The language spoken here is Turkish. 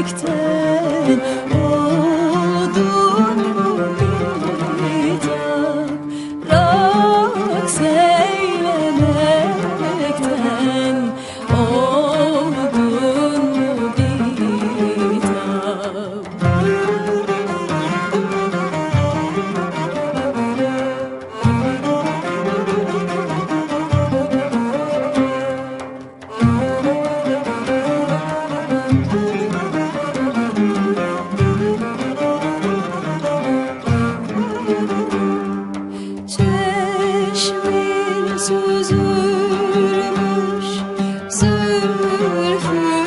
yürekten